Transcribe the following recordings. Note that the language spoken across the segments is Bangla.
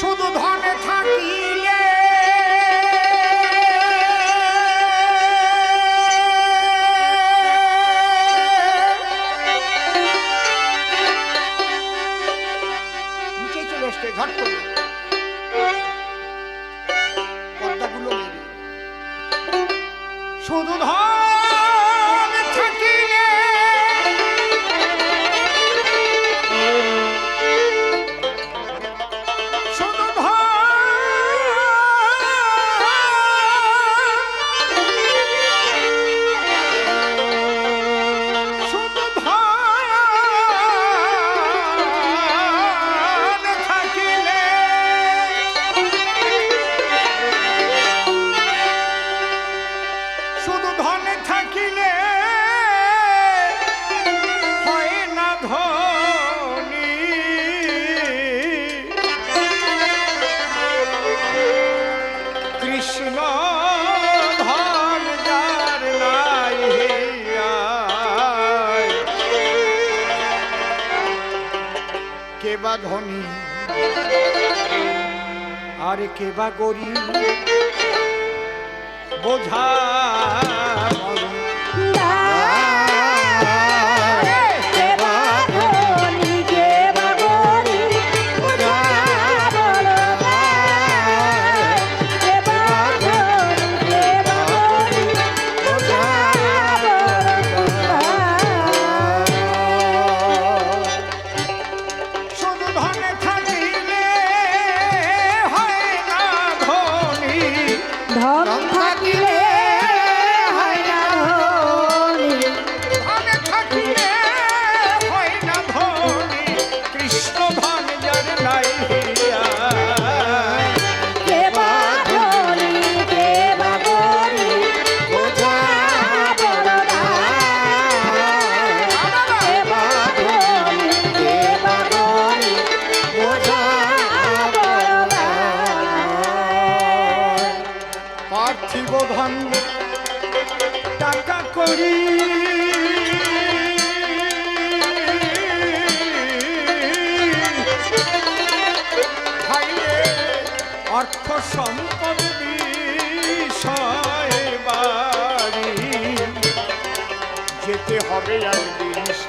শুধু ধনী আর কেবা গরিব বোঝা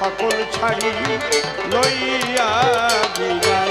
সকল ছাড়ি লইয়া বিদায়।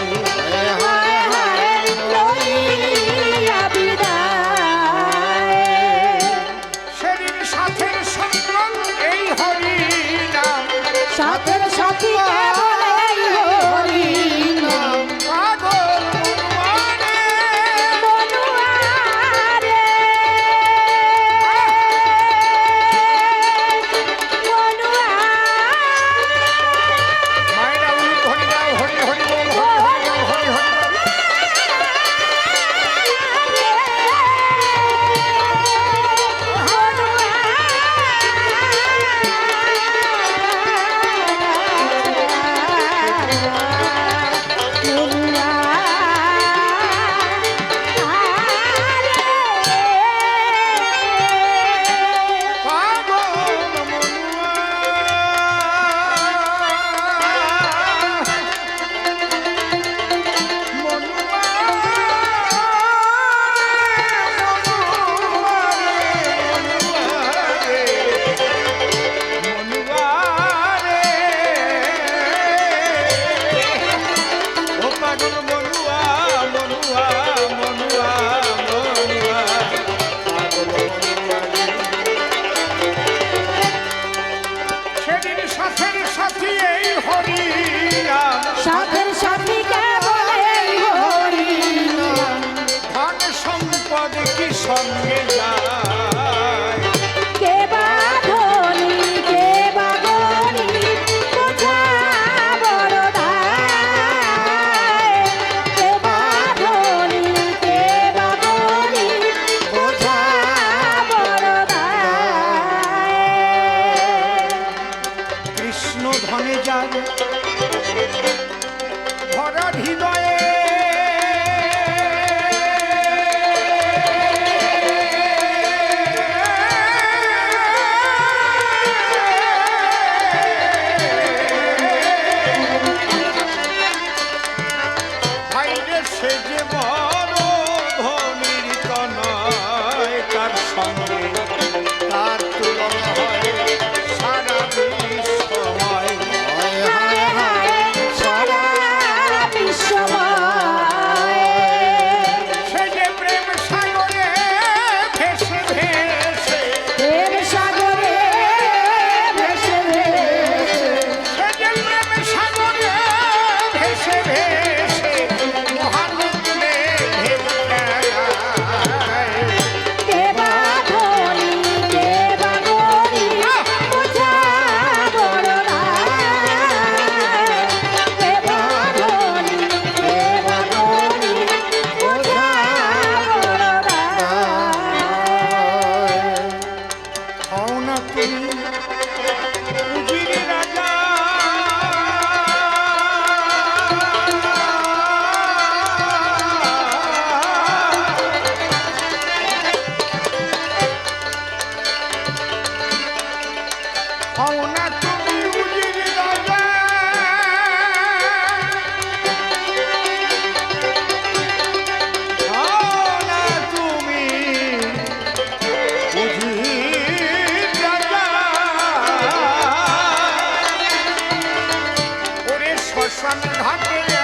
ঘাটে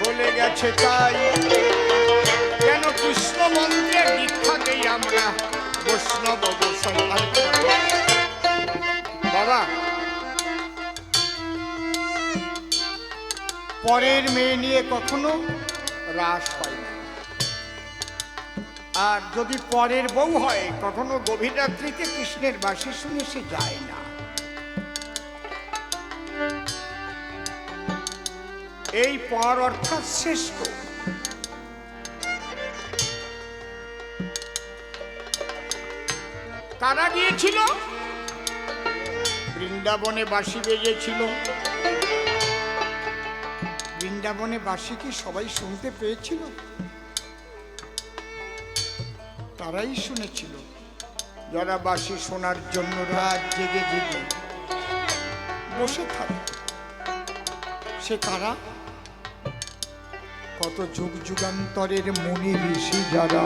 বলে গেছে তাই। কেন কৃষ্ণ আমরা? বৈষ্ণব বাবা, পরের মেয়ে নিয়ে কখনো রাস হয় না। আর যদি পরের বউ হয়, কখনো গভীর রাত্রিতে কৃষ্ণের বাসি শুনে সে যায় না। এই পর অর্থাৎ শ্রেষ্ঠ কারা গিয়েছিল? বৃন্দাবনে বাঁশি বেজেছিল। বৃন্দাবনে বাসি কি সবাই শুনতে পেয়েছিল? তারাই শুনেছিল। যারা বাঁশি শোনার জন্য রাত জেগে জেগে বসে থাকে, সে কারা? কত যুগ যুগান্তরের মনি ঋষি যারা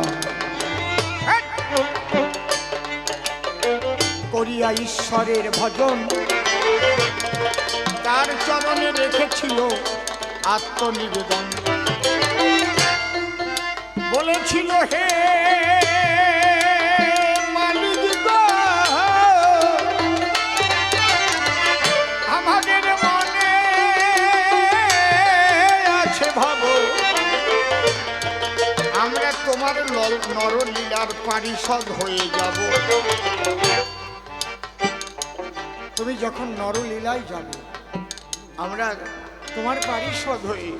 করিয়া ঈশ্বরের ভজন তার চরণে রেখেছিল আত্মনিবেদন। বলেছিল, হে তোমার ল- নরলীলার পারিষদ হয়ে যাব। তুমি যখন নরলীলায় যাবে, আমরা তোমার পারিষদ হয়ে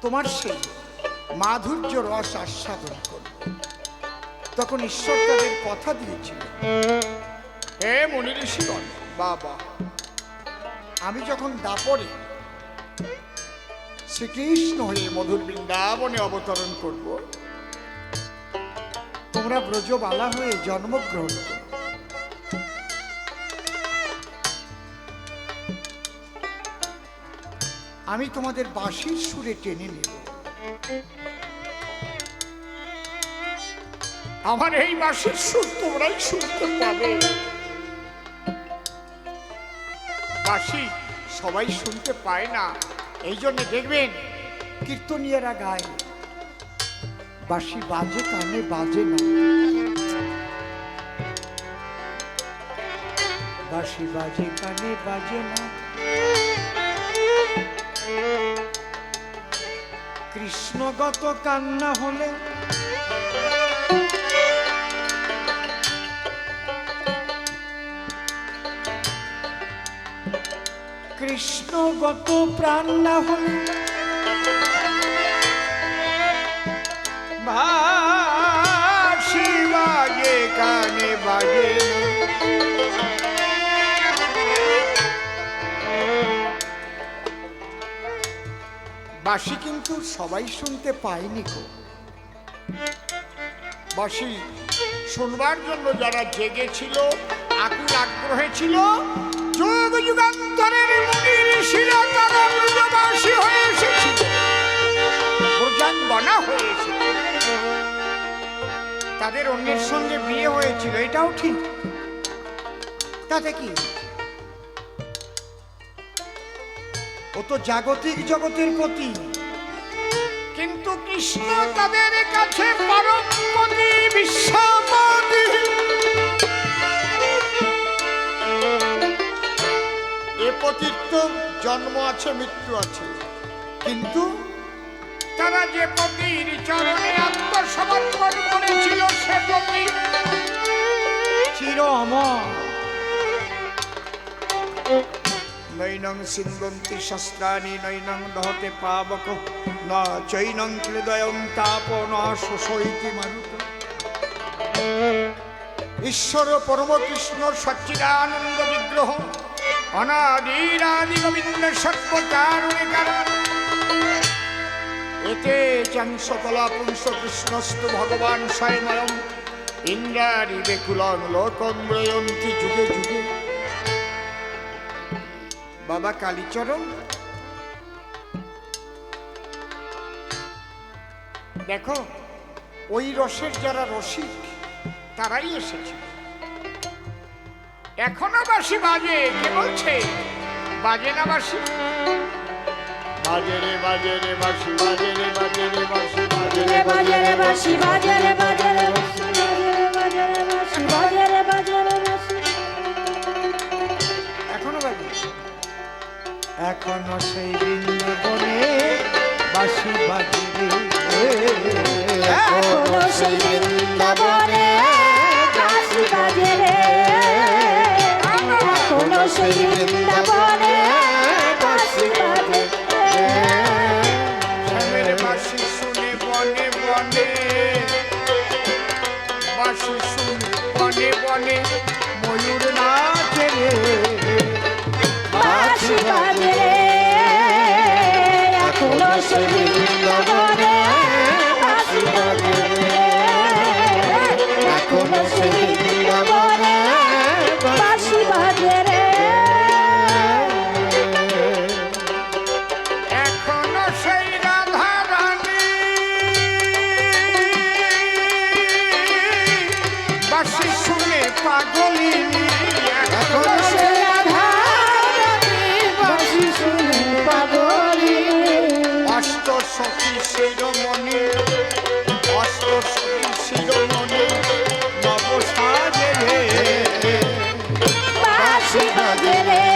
তোমার সেই মাধুর্য রস আস্বাদন করব। তখন ঈশ্বর তাদের কথা দিয়েছিল। হে মনি ঋষিগণ বাবা, আমি যখন দাপরে শ্রীকৃষ্ণ হয়ে মধুর বৃন্দাবনে অবতরণ করব। তোমরা ব্রজবালা হয়ে জন্মগ্রহণ আমি তোমাদের বাঁশির সুরে টেনে নেব। আমার এই বাঁশির সুর তোমরাই শুনতে পাবে। বাঁশি সবাই শুনতে পায় না। এই জন্য দেখবেন কীর্তনীয়রা গায়, বাঁশি বাজে, কানে বাজে না। বাঁশি বাজে, কানে বাজে না। কৃষ্ণগত কান্না হলে কৃষ্ণগত প্রাণ না হলে। বাঁশি বাজে কানে বাজে। বাসি কিন্তু সবাই শুনতে পায়নি গো। বাঁশি শুনবার জন্য যারা জেগেছিল, আকুল আগ্রহে ছিল তাদের অন্যের সঙ্গে বিয়ে হয়েছিল এটাও ঠিক তাতে কি ও তো জাগতিক জগতের প্রতি কিন্তু কৃষ্ণ তাদের কাছে পরমপতি বিশ্বাপতি তো জন্ম আছে মৃত্যু আছে। কিন্তু তারা যে পতির চরণে আত্মসমর্পণ করেছিল সে পতি চির অমর নৈনং সিন্ধন্তি শস্ত্রাণি নৈনং দহতে পাবক ন চৈনং হৃদয়ং তাপ ন শোষয়িতি মারুত। ঈশ্বর পরম কৃষ্ণ সচ্চিদানন্দ বিগ্রহ অনাদিরাদি গোবিন্দ সর্বকারণে কারণ। এতে চাংসকলা পুংস কৃষ্ণস্তু ভগবান স্বয়ময়ম ইন্দ্রারি বেকুলং লোকং ব্রয়ন্তি যুগে যুগে। বাবা কালীচরণ। দেখো, ওই রসের যারা রসিক, তারাই এসেছে। এখনও বাসি বাজে কে বলছে? বাজে না বাসি বাজে রে বাজে রে বাসি বাজে রে বাজে রে বাসি বাজে রে বাজে রে বাঁশি। বাজে রে বাজে রে বাঁশি বাজে রে বাঁশি বাজে রে বাজে রে বাঁশি। এখনও বাজে? এখনও সেই বৃন্দাবনে বাসি বাজে রে এখনও সেই বৃন্দাবনে বাঁশি বাজে রে এখনও সেই বৃন্দাবনে আশীর্বাদ রে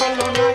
বলো না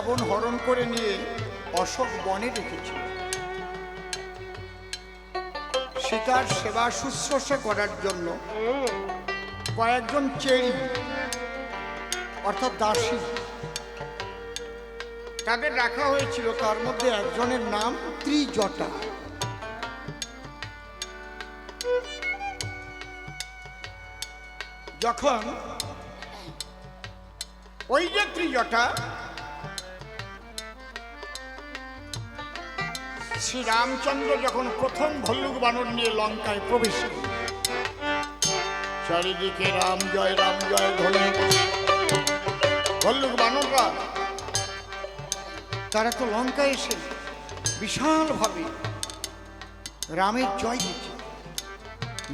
রাবণ হরণ করে নিয়ে অশোক বনে রেখেছিল সীতার সেবা শুশ্রূষা করার জন্য কয়েকজন চেরি, অর্থাৎ দাসী, তাদের রাখা হয়েছিল। তার মধ্যে একজনের নাম ত্রিজটা। যখন ওই যে ত্রিজটা শ্রী রামচন্দ্র যখন প্রথম ভল্লুক বানর নিয়ে লঙ্কায় প্রবেশ চারিদিকে রাম জয় রাম জয় ধ্বনি। ভল্লুক বানররা তারা তো লঙ্কায় এসে বিশালভাবে রামের জয় দিচ্ছে।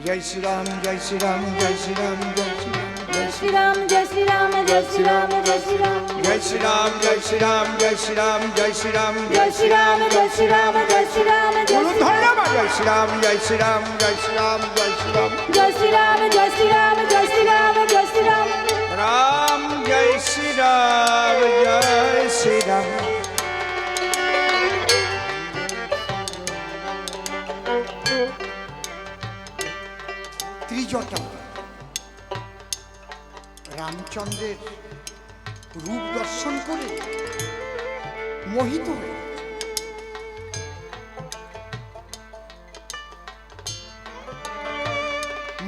জয় শ্রীরাম জয় শ্রীরাম জয় শ্রীরাম জয় Shriram. Jai Shri Ram, Jai Shri Ram, Jai Shri Ram, Jai Shri Ram. Jai Shri Ram, Jai Shri Ram, Jai Shri Ram, Jai Shri Ram. Jai Shri Ram, Jai Shri Ram, Jai Shri Ram, Jai Shri Ram. বলুন ধন্যবাদ জয় শ্রীরাম জয় শ্রীরাম জয় শ্রীরাম জয় Shriram Jai Shri Ram, Jai Shri Ram, Jai Shri Ram, Jai Shri Ram. Ram জয় শ্রীরাম জয় শ্রীরাম ত্রিজটা রামচন্দ্রের রূপ দর্শন করে মোহিত হয়ে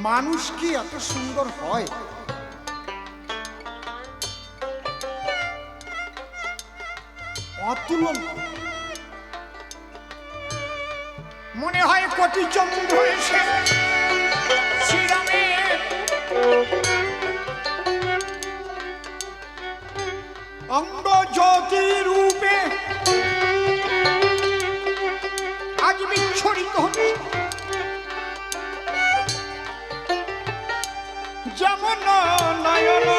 মানুষ কি এত সুন্দর হয়? অতুলন। মনে হয় কোটি চন্দ্র এসে শ্রীরামের অঙ্গ জ্যোতি রূপে। আজ বিচ্ছরিত হচ্ছে। যেমন নয়ন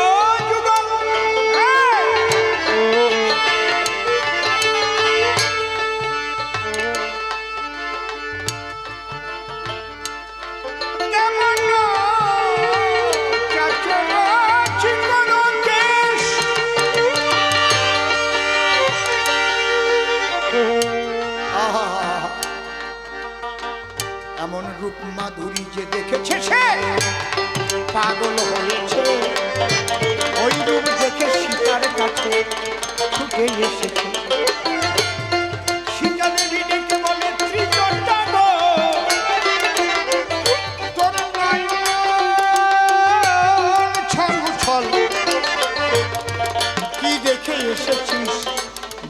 মাধুরী যে দেখেছে সে, পাগল হয়েছে। ওই রূপ দেখে শিকার কাছে ছুটে এসেছে।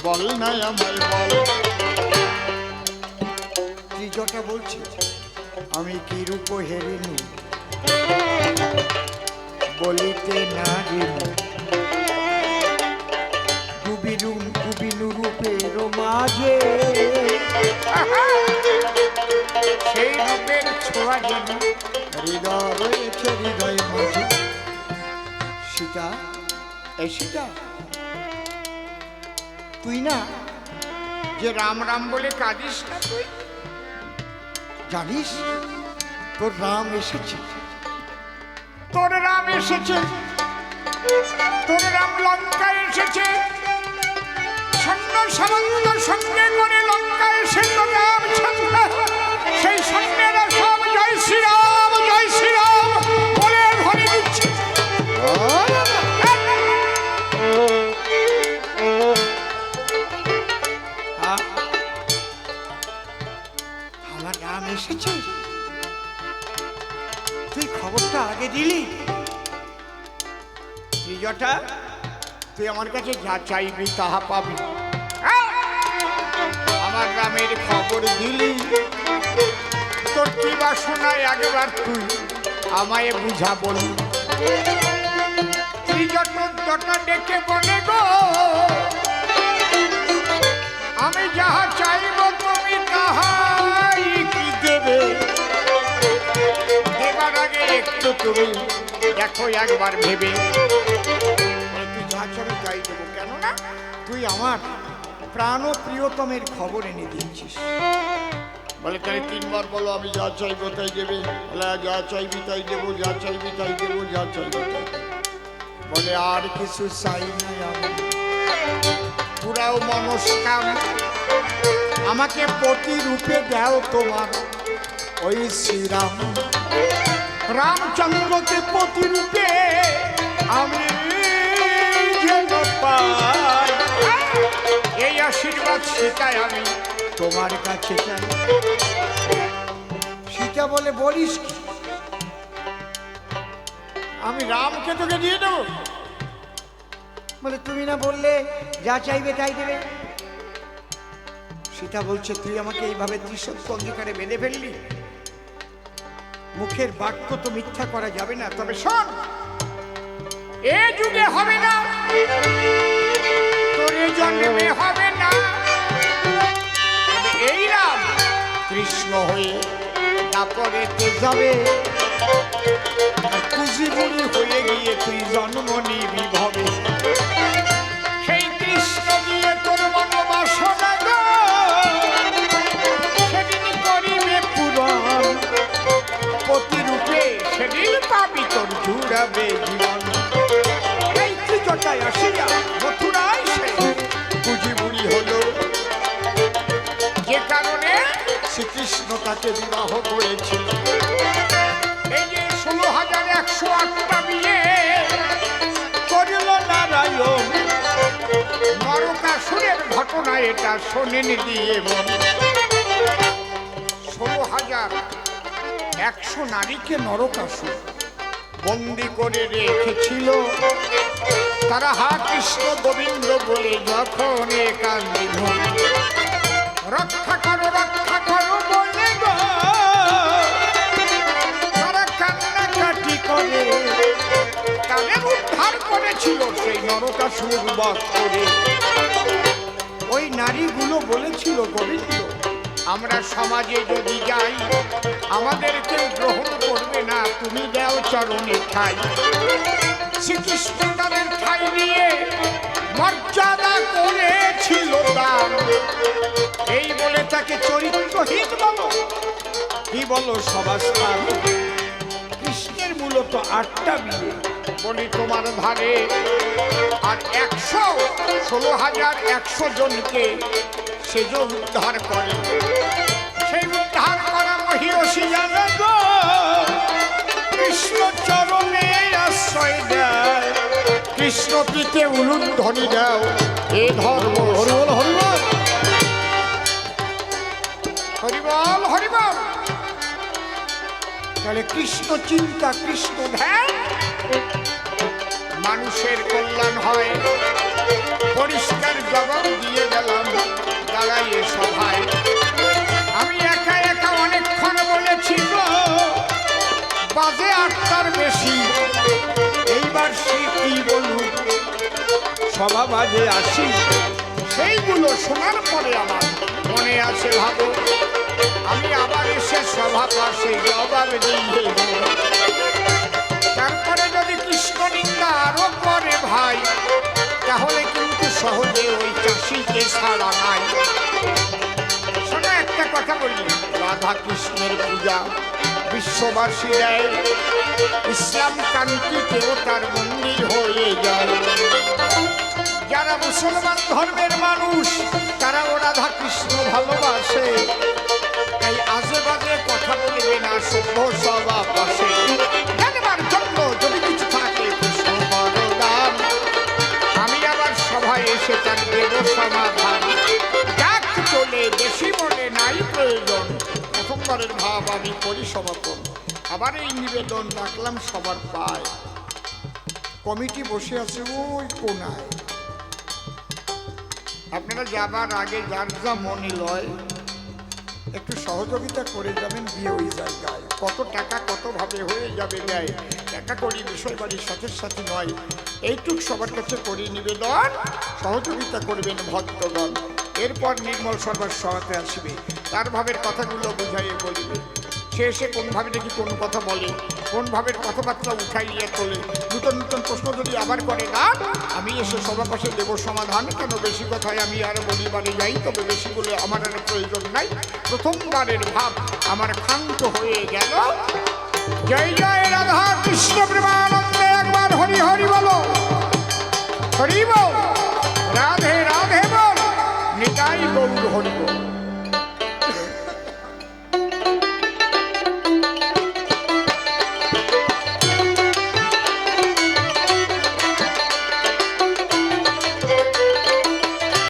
বল না আমার বল। ত্রিজটা বলছিস আমি কি রূপ হেরিনি বলিতে না সেই রূপের ছোঁয়া যেন হৃদয় হৃদয় মাঝে। সীতা এই সীতা, তুই না যে রাম রাম বলে কাঁদিস না তুই? জানিস তোর রাম এসেছে। তোর রাম এসেছে। তোর রাম লঙ্কা এসেছে। সঙ্গে করে আমার কাছে যা চাইবি তাহা পাবি! আমার গ্রামের খবর দিলি। তোর কি বাসনায় একবার তুই? আমায় বুঝা বলি। ডেকে বলে গো আমি যাহা চাইব তুমি তাহাই কি দেবে? দেবার আগে একটু তুমি দেখো একবার ভেবে। তুই আমার প্রাণ প্রিয়তমের খবর এনে দিয়েছিস। বলে, তাহলে তিনবার বলো আমি যা চাইব তাই দেবে? বলে, যা চাইবি তাই দেবো, যা চাইবি তাই দেবো, যা চাইবি তাই। বলে, আর কিছু চাই নাই আমি। পুরাও মনস্কাম। আমাকে প্রতিরূপে দাও তোমার ওই শ্রীরাম। রামচন্দ্রকে প্রতিরূপে আমি পাই। এই আশীর্বাদ সীতায় আমি তোমার কাছে চাই। সীতা বলে, বলিস কি? আমি রামকে তোকে দিয়ে দেবো? বলে, তুমি না বললে যা চাইবে তাই দেবে। সীতা বলছে, তুই আমাকে এইভাবে ত্রিসত্য অঙ্গীকারে বেঁধে ফেললি? মুখের বাক্য তো মিথ্যা করা যাবে না। তবে শোন, এ যুগে হবে না। জন্মে হবে না। এই রাম কৃষ্ণ হয়ে তারপরে তো যাবে। বুড়ি হয়ে গিয়ে তুই জন্ম নিবি ভবে। সেই কৃষ্ণ দিয়ে তোর সেদিন করিবে প্রতিরূপে সেদিন পাবি তোর জীবন। এই ত্রিজটায় আসিয়া মথুরায় শ্রীকৃষ্ণ তাকে বিবাহ করেছিল এই যে ষোলো হাজার একশো আটটা বিয়ে করিল নারায়ণ। নরকাসুরের ঘটনা এটা শোনেনি দিয়ে ষোলো হাজার একশো নারীকে নরকাসুর বন্দি করে রেখেছিল। তারা হা কৃষ্ণ গোবিন্দ বলে যখন রক্ষা করো, রক্ষা তাদের উদ্ধার করেছিল সেই নরকাসুর বধ করে। ওই নারীগুলো বলেছিল, গোবিন্দ, আমরা সমাজে যদি যাই আমাদের কেউ গ্রহণ করবে না, তুমি দেও চরণে ঠাই। শ্রীকৃষ্ণ তাদের ঠাই নিয়ে মর্যাদা করেছিল দান এই বলে তাকে চরিত্রহীন বলো। কি বলো সবাস্থান কৃষ্ণের মূলত আটটা বিয়ে। বলি তোমার ধারে আর একশো ষোলো হাজার একশো জনকে সে যে উদ্ধার করে। সেই উদ্ধার করা মহিষী জানে গো কৃষ্ণ চরণে আশ্রয় দেয়। কৃষ্ণ পিতে উলুধ্বনি দাও এ ধর্ম। হরিবল হরিবল। হরিবল হরিবল। তাহলে কৃষ্ণ চিন্তা কৃষ্ণ ধ্যান মানুষের কল্যাণ হয়। পরিষ্কার জবাব দিয়ে গেলাম দাঁড়াইয়ে সভায়। আমি একা একা অনেকক্ষণ বলেছি বাজে আটটার বেশি। এইবার সে কি বলুক সভা বাজে আসি সেইগুলো শোনার পরে আমার মনে আছে ভাবো আমি আবার এসে সভা পাশে জবাব দিয়ে চাষিকে ছাড়া নাই একটা কথা বলি। রাধা কৃষ্ণের পূজা বিশ্ববাসী দেয়। ইসলাম কান্তিতেও তার মন্দির হয়ে যায়। যারা মুসলমান ধর্মের মানুষ তারাও রাধা কৃষ্ণ ভালোবাসে। তাই আজে কথা বলবে না সভ্য স্বভাব বসে দেব সমাধান। যাক চলে বেশি মনে নাই প্রয়োজন। প্রথমবারের ভাব আমি করি সমাপন। আবার এই নিবেদন রাখলাম সবার পায়। কমিটি বসে আছে ওই কোনায়। আপনারা যাবার আগে যার যা মনে লয় একটু সহযোগিতা করে যাবেন বিয়ে ওই জায়গায়। কত টাকা কতভাবে হয়ে যাবে ব্যয় টাকা করি বিষয় বাড়ির সাথে সাথে নয়। এইটুক সবার কাছে করি নিবেদন, সহযোগিতা করবেন ভক্তগণ। এরপর নির্মল সর্বার সহায়তা আসবে। তার ভাবের কথাগুলো বুঝাইয়ে বলবে। সে এসে কোনভাবে দেখি কোন কথা বলে, কোন ভাবের কথাবার্তা উঠাইয়ে তোলে নূতন নূতন প্রশ্ন যদি আবার করে, না, আমি এসে সবার পাশে দেব সমাধান, কেন বেশি কথায় আমি আর বলিবারে যাই তবে বেশি বলে আমার আর প্রয়োজন নাই। প্রথমবারের ভাব আমার ক্ষান্ত হয়ে গেল। জয় জয়, রাধা কৃষ্ণ প্রেমানন্দে একবার হরি হরি বলো। হরি বল, রাধে রাধে বল, নিতাই গৌর হরি বল।